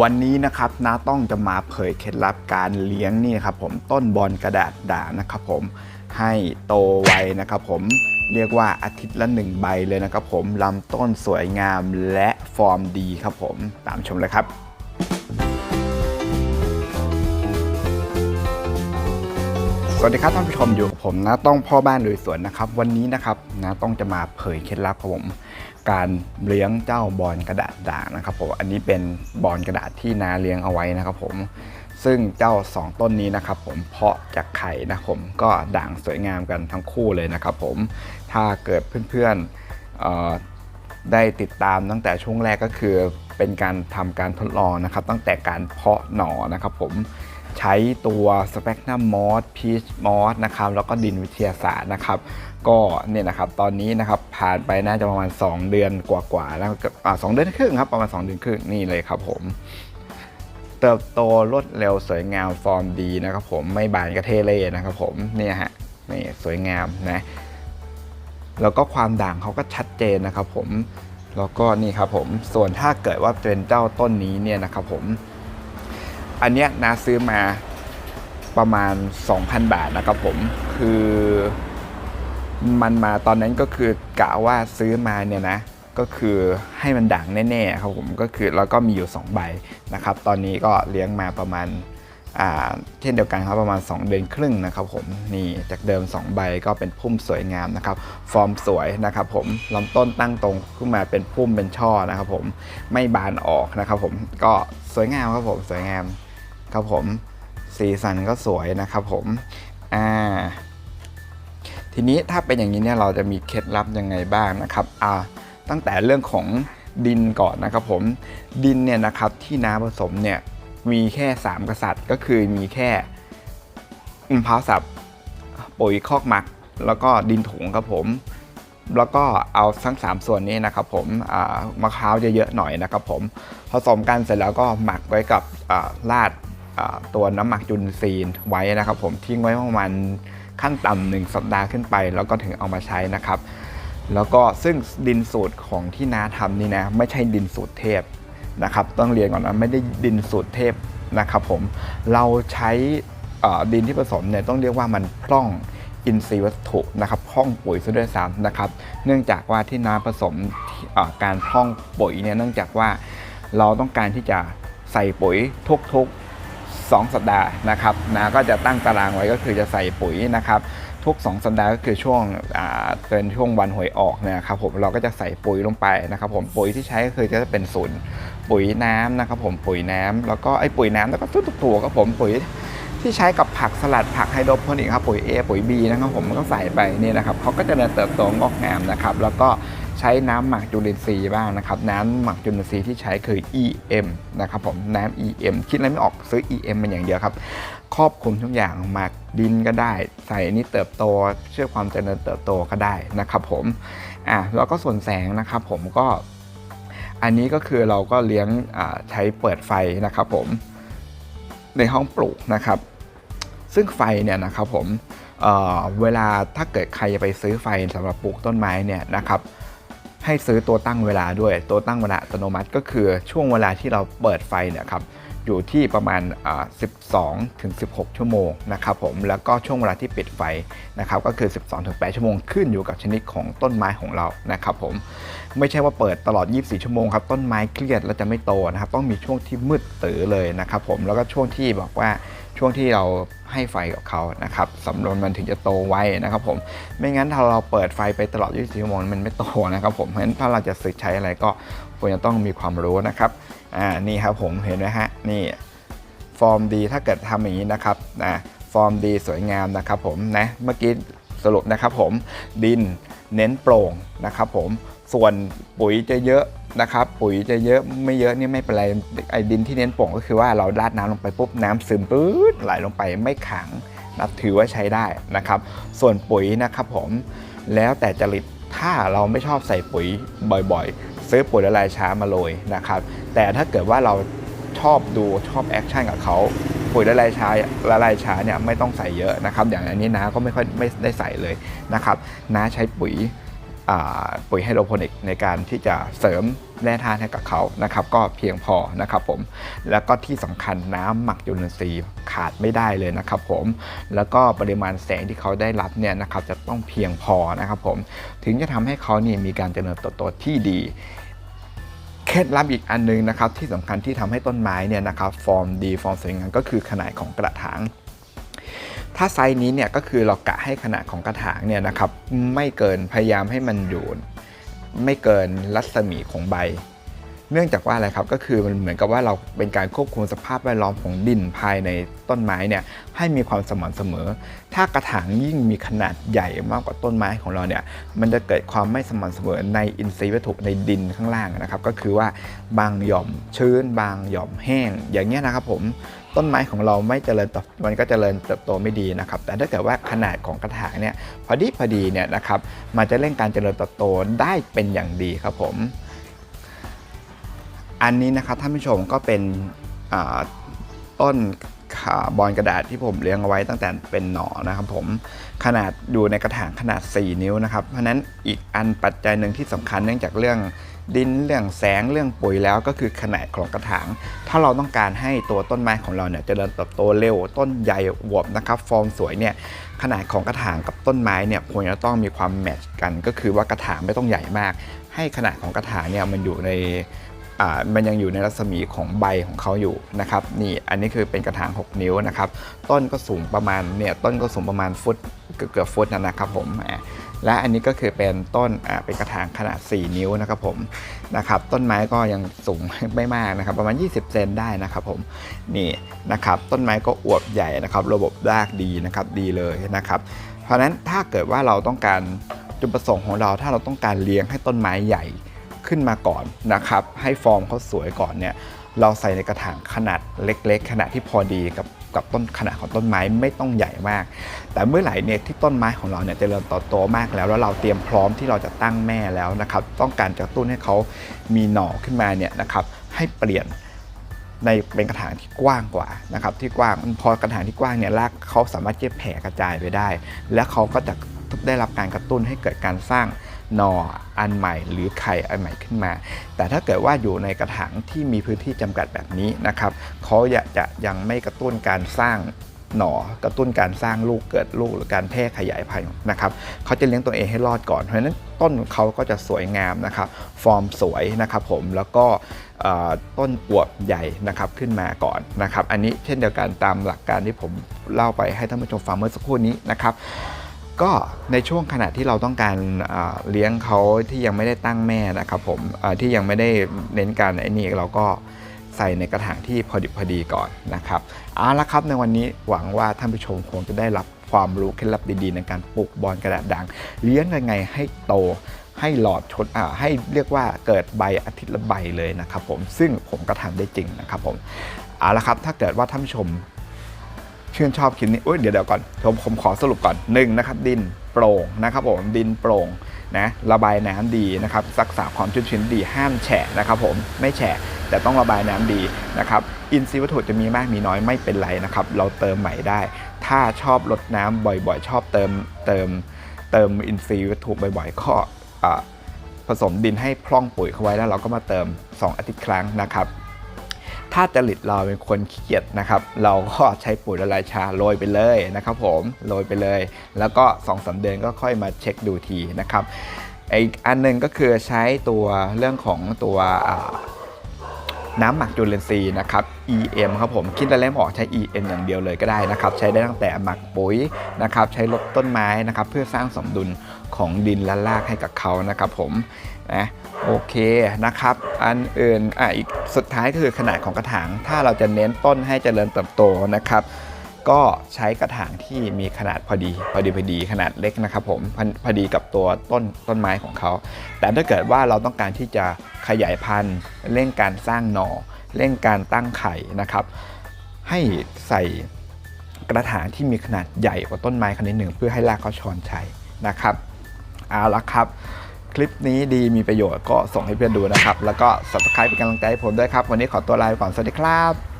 วันนี้นะครับน้าต้องจะมาเผยเคล็ดลับการเลี้ยงนี่ครับผมต้นบอลกระดาษด่างนะครับผมให้โตไวนะครับผมเรียกว่าอาทิตย์ละหนึ่งใบเลยนะครับผมลำต้นสวยงามและฟอร์มดีครับผมตามชมเลยครับ สวัสดีครับท่านผู้ชมอยู่กับผมนะต้องพ่อบ้านลุยสวนนะครับ วันนี้นะครับนะต้องจะมาเผยเคล็ดลับครับผมการเลี้ยงเจ้าบอลกระดาษด่างนะครับผมอันนี้เป็นบอลกระดาษที่นาเลี้ยงเอาไว้นะครับผมซึ่งเจ้า 2 ต้นนี้นะครับผมเพาะจากไข่นะผมก็ด่างสวยงามกันทั้งคู่เลยนะครับผมถ้าเกิดเพื่อนๆได้ติดตามตั้งแต่ช่วงแรกก็คือเป็นการทำการทดลองนะครับ ตั้งแต่การเพาะหน่อนะครับผม ใช้ตัวสเปกนัมมอสพีชมอสนะครับแล้วก็ดินวิทยาศาสตร์นะครับก็เนี่ยนะครับตอนนี้นะครับผ่านไปน่าจะประมาณ 2 เดือนกว่าๆแล้วก็อ่าสองเดือนครึ่งครับประมาณ 2 เดือนครึ่งนี่เลยครับผม เติบโตรวดเร็วสวยงามฟอร์มดีนะครับผมไม่บานกระเทเล่นะครับผมเนี่ยฮะนี่สวยงามนะแล้วก็ความด่างเขาก็ชัดเจนนะครับผมแล้วก็นี่ครับผมส่วนถ้าเกิดว่าเป็นเจ้าต้นนี้เนี่ยนะครับผม อันเนี้ยนาซื้อมาประมาณ 2,000 บาทนะครับผมคือมันมาตอนนั้นก็คือกะว่าซื้อมาเนี่ยนะ ก็คือให้มันด่างแน่ๆครับผมก็คือแล้วก็มีอยู่ 2 ใบนะครับ ตอนนี้ก็เลี้ยงมาประมาณอ่าเช่นเดียวกันครับประมาณ 2 เดือนครึ่งนะครับผมนี่จากเดิม 2 ใบก็เป็นพุ่มสวยงามนะครับ ฟอร์มสวยนะครับผมลำต้นตั้งตรงขึ้นมาเป็นพุ่มเป็นช่อนะครับผมไม่บานออกนะครับผมก็สวยงามครับผมสวยงาม ครับผมสีสันก็สวยนะครับผมอ่าทีนี้ถ้าเป็นอย่างนี้เนี่ยเราจะมีเคล็ดลับยังไงบ้างนะครับอ่าตั้งแต่เรื่องของดินก่อนนะครับผมดินเนี่ยนะครับที่น้าผสมเนี่ยมีแค่ 3 กษัตริย์ ก็คือมีแค่มะพร้าวสับปุ๋ยคอกหมัก แล้วก็ดินถุงครับผมแล้วก็เอาทั้ง 3 ส่วนนี้นะครับผมมะพร้าวเยอะๆหน่อยนะครับผมผสมกันเสร็จแล้วก็หมักไว้กับอ่าราด ตัวน้ำหมักจุลินทรีย์ไว้นะครับผมทิ้งไว้ประมาณขั้นต่ำหนึ่งสัปดาห์ขึ้นไป แล้วก็ถึงเอามาใช้นะครับ แล้วก็ซึ่งดินสูตรของที่นาทำนี่นะไม่ใช่ดินสูตรเทพนะครับ ต้องเรียนก่อนนะไม่ได้ดินสูตรเทพนะครับผมเราใช้ดินที่ผสมเนี่ยต้องเรียกว่ามันพร่องอินทรีย์วัตถุนะครับพร่องปุ๋ยซะด้วยซ้ำนะครับ เนื่องจากว่าที่น้าผสมเอ่การพร่องปุ๋ยเนี่ยเนื่องจากว่าเราต้องการที่จะใส่ปุ๋ยทุกๆ 2 สัปดาห์นะครับนะก็จะตั้งตารางไว้ก็คือจะใส่ปุ๋ยนะครับทุก 2 สัปดาห์ก็คือช่วงเป็นช่วงวันหวยออกเนี่ยครับผมเราก็จะใส่ปุ๋ยลงไปนะครับผมปุ๋ยที่ใช้ก็คือจะเป็นศูนย์ปุ๋ยน้ำนะครับผมปุ๋ยน้ำแล้วก็ไอ้ปุ๋ยน้ำแล้วก็ทุกตัวครับผมปุ๋ยที่ใช้กับผักสลัดผักไฮโดรโปนิกครับปุ๋ย A ปุ๋ย B นะครับผมมันก็ใส่ไปนี่นะครับเขาก็จะเริญเติบโตงอกงามนะครับแล้วก็ ใช้น้ำหมักจุลินทรีย์บ้างนะครับ น้ำหมักจุลินทรีย์ที่ใช้คือ EM นะครับผมน้ำ EM คิดอะไรไม่ออกซื้อ EM มันอย่างเดียวครับ ครอบคลุมทุกอย่างหมักดินก็ได้ ใส่นี่เติบโตเชื่อความเจริญเติบโตก็ได้นะครับผมอะแล้วก็ส่วนแสงนะครับผมก็อันนี้ก็คือเราก็เลี้ยงใช้เปิดไฟนะครับผมในห้องปลูกนะครับ ซึ่งไฟเนี่ยนะครับผมเอ่อเวลาถ้าเกิดใครจะไปซื้อไฟสำหรับปลูกต้นไม้เนี่ยนะครับ ให้ซื้อตัวตั้งเวลาด้วย ตัวตั้งเวลาอัตโนมัติก็คือช่วงเวลาที่เราเปิดไฟเนี่ยครับอยู่ที่ประมาณอ่า12 ถึง 16 ชั่วโมงนะครับผม แล้วก็ช่วงเวลาที่ปิดไฟนะครับ ก็คือ 12 ถึง 8 ชั่วโมง ขึ้นอยู่กับชนิดของต้นไม้ของเรานะครับผม ไม่ใช่ว่าเปิดตลอด 24 ชั่วโมงครับ ต้นไม้เครียดแล้วจะไม่โตนะครับ ต้องมีช่วงที่มืดตื้อเลยนะครับผม แล้วก็ช่วงที่บอกว่า ช่วงที่เราให้ไฟกับเขานะครับสำรวนมันถึงจะโตไวนะครับผมไม่งั้นถ้าเราเปิดไฟไปตลอด 24 ชั่วโมงมันไม่โตนะครับผมเพราะฉะนั้นถ้าเราจะสึกใช้อะไรก็ควรจะต้องมีความรู้นะครับอ่านี่ครับผมเห็นไหมฮะนี่ฟอร์มดีถ้าเกิดทำอย่างนี้นะครับนะฟอร์มดีสวยงามนะครับผมนะเมื่อกี้สรุปนะครับผมดินเน้นโปร่งนะครับผมส่วนปุ๋ยจะเยอะ นะครับปุ๋ยจะเยอะไม่เยอะนี่ไม่เป็นไรไอ้ดินที่เน้นโป่งก็คือว่าเราราดน้ำลงไปปุ๊บน้ำซึมปื๊ดไหลลงไปไม่ขังนะถือว่าใช้ได้นะครับ ส่วนปุ๋ยนะครับผมแล้วแต่จริตถ้าเราไม่ชอบใส่ปุ๋ยบ่อยๆ ซื้อปุ๋ยละลายช้ามาโรยนะครับ แต่ถ้าเกิดว่าเราชอบดูชอบแอคชั่นกับเขาปุ๋ยละลายช้าละลายช้าเนี่ยไม่ต้องใส่เยอะนะครับ อย่างอันนี้น้าก็ไม่ค่อยไม่ได้ใส่เลยนะครับน้าใช้ปุ๋ย ปุ๋ยไฮโดรโปนิกในการที่จะเสริมแร่ธาตุให้กับเขานะครับ ก็เพียงพอนะครับผม แล้วก็ที่สำคัญน้ำหมักจุลินทรีย์ขาดไม่ได้เลยนะครับผม แล้วก็ปริมาณแสงที่เขาได้รับเนี่ยนะครับจะต้องเพียงพอนะครับผม ถึงจะทำให้เขานี่มีการเจริญเติบโตที่ดีเคล็ดลับอีกอันหนึงนะครับที่สำคัญที่ทำให้ต้นไม้เนี่ยนะครับฟอร์มดีฟอร์มสวยงามก็คือขนาดของกระถาง ถ้าไซส์นี้เนี่ยก็คือเรากะให้ขนาดของกระถางเนี่ยนะครับไม่เกินพยายามให้มันอยู่ไม่เกินรัศมีของใบ เนื่องจากว่าอะไรครับก็คือมันเหมือนกับว่าเราเป็นการควบคุมสภาพแวดล้อมของดินภายในต้นไม้เนี่ยให้มีความสม่ำเสมอ ถ้ากระถางยิ่งมีขนาดใหญ่มากกว่าต้นไม้ของเราเนี่ยมันจะเกิดความไม่สม่ำเสมอในอินทรีย์วัตถุในดินข้างล่างนะครับ ก็คือว่าบางหย่อมชื้น บางหย่อมแห้ง อย่างเงี้ยนะครับผม ต้นไม้ของเราไม่เจริญเติบมันก็เจริญเติบโตไม่ดีนะครับ แต่ถ้าเกิดว่าขนาดของกระถางเนี่ยพอดีพอดีเนี่ยนะครับมันจะเร่งการเจริญเติบโตได้เป็นอย่างดีครับผม อันนี้นะครับท่านผู้ชมก็เป็นอ่าต้นขาบอลกระดาษที่ผมเลี้ยงเอาไว้ตั้งแต่เป็นหนอนะครับผมขนาดอยู่ในกระถางขนาด 4 นิ้วนะครับ เพราะฉะนั้นอีกอันปัจจัยหนึ่งที่สำคัญเนื่องจากเรื่อง ดินเรื่องแสงเรื่องปุ๋ยแล้วก็คือขนาดของกระถาง ถ้าเราต้องการให้ตัวต้นไม้ของเราเนี่ยเจริญเติบโตเร็ว ต้นใหญ่อวบนะครับฟอร์มสวยเนี่ยขนาดของกระถางกับต้นไม้เนี่ยควรจะต้องมีความแมทช์กัน ก็คือว่ากระถางไม่ต้องใหญ่มาก ให้ขนาดของกระถางเนี่ยมันอยู่ใน มันยังอยู่ในรัศมีของใบของเขาอยู่นะครับนี่อันนี้คือเป็นกระถาง 6 นิ้วนะครับต้นก็สูงประมาณเนี่ยต้นก็สูงประมาณฟุตเกือบฟุตนะนะครับผมและอันนี้ก็คือเป็นต้นเป็นกระถางขนาด 4 นิ้วนะครับผมนะครับต้นไม้ก็ยังสูงไม่มากนะครับประมาณ 20 เซนได้นะครับผมนี่นะครับต้นไม้ก็อวบใหญ่นะครับระบบรากดีนะครับดีเลยนะครับเพราะฉะนั้นถ้าเกิดว่าเราต้องการจุดประสงค์ของเราถ้าเราต้องการเลี้ยงให้ต้นไม้ใหญ่ ขึ้นมาก่อนนะครับ ให้ฟอร์มเขาสวยก่อนเนี่ยเราใส่ในกระถางขนาดเล็ก ๆ ขนาดที่พอดีกับกับต้นขนาดของต้นไม้ไม่ต้องใหญ่มาก แต่เมื่อไหร่เนี่ยที่ต้นไม้ของเราเนี่ยเจริญติบโตมากแล้วแล้วเราเตรียมพร้อมที่เราจะตั้งแม่แล้วนะครับ ต้องการจะกระตุ้นให้เขามีหน่อขึ้นมาเนี่ยนะครับ ให้เปลี่ยนในเป็นกระถางที่กว้างกว่านะครับ ที่กว้างพอกระถางที่กว้างเนี่ยรากเขาสามารถที่จะแผ่กระจายไปได้ และเขาก็จะได้รับการกระตุ้นให้เกิดการสร้าง หน่ออันใหม่หรือไข่อันใหม่ขึ้นมา แต่ถ้าเกิดว่าอยู่ในกระถางที่มีพื้นที่จำกัดแบบนี้นะครับเขาจะยังไม่กระตุ้นการสร้างหน่อกระตุ้นการสร้างลูกเกิดลูกหรือการแพร่ขยายพันธุ์นะครับเขาจะเลี้ยงตัวเองให้รอดก่อนเพราะฉะนั้นต้นเขาก็จะสวยงามนะครับฟอร์มสวยนะครับผมแล้วก็ต้นอวบใหญ่นะครับขึ้นมาก่อนนะครับ อันนี้เช่นเดียวกันตามหลักการที่ผมเล่าไปให้ท่านผู้ชมฟังเมื่อสักครู่นี้นะครับ ก็ในช่วงขณะที่เราต้องการเลี้ยงเขาที่ยังไม่ได้ตั้งแม่นะครับผมที่ยังไม่ได้เน้นการไอ้นี่เราก็ใส่ในกระถางที่พอดิบพอดีก่อนนะครับเอาละครับในวันนี้หวังว่าท่านผู้ชมคงจะได้รับความรู้เคล็ดลับดีๆ ในการปลูกบอลกระดาษด่าง เลี้ยงยังไงให้โตให้หลอดชนให้เรียกว่าเกิดใบอาทิตย์ละใบเลยนะครับผมซึ่งผมก็ทำได้จริงนะครับผมเอาละครับถ้าเกิดว่าท่านผู้ชม ชื่นชอบคลิปนี้อุ๊ยเดี๋ยวเดี๋ยวก่อนผมผมขอสรุปก่อนหนึ่งนะครับดินโปร่งนะครับผมดินโปร่งนะระบายน้ำดีนะครับรักษาความชุ่มชื้นดีห้ามแฉะนะครับผมไม่แฉะแต่ต้องระบายน้ำดีนะครับอินทรีย์วัตถุจะมีมากมีน้อยไม่เป็นไรนะครับ เราเติมใหม่ได้ ถ้าชอบลดน้ำบ่อยๆ ชอบเติมเติมเติมอินทรีย์วัตถุบ่อยๆก็ผสมดินให้พร่องปุ๋ยเข้าไว้แล้วเราก็มาเติม 2 อาทิตย์ครั้งนะครับ ถ้าจริตเราเป็นคนขี้เกียจนะครับ เราก็ใช้ปุ๋ยละลายชาโรยไปเลยนะครับผมโรยไปเลย แล้วก็2อสาเดือนก็ค่อยมาเช็คดูทีนะครับอีกอันหนึงก็คือใช้ตัวเรื่องของตัวน้ำหมักจุลินทรีย์นะครับ EM ครับผมคิดแล้วออกใช้ EM อย่างเดียวเลยก็ได้นะครับ ใช้ได้ตั้งแต่หมักปุ๋ยนะครับ ใช้ลดต้นไม้นะครับ เพื่อสร้างสมดุล ของดินและรากให้กับเขานะครับผมนะโอเคนะครับ อันอื่นอะอีกสุดท้ายก็คือขนาดของกระถาง ถ้าเราจะเน้นต้นให้เจริญเติบโตนะครับ ก็ใช้กระถางที่มีขนาดพอดีพอดีพอดีขนาดเล็กนะครับผมพอพอดีกับตัวต้นต้นไม้ของเขา แต่ถ้าเกิดว่าเราต้องการที่จะขยายพันธุ์เร่งการสร้างหน่อเร่งการตั้งไข่นะครับ ให้ใส่กระถางที่มีขนาดใหญ่กว่าต้นไม้ขนาดหนึ่งเพื่อให้รากเขาชอนชัยนะครับ เอาละครับ คลิปนี้ดีมีประโยชน์ก็ส่งให้เพื่อนดูนะครับ แล้วก็ subscribe เป็นกำลังใจให้ผมด้วยครับ วันนี้ขอตัวลาไปก่อน สวัสดีครับ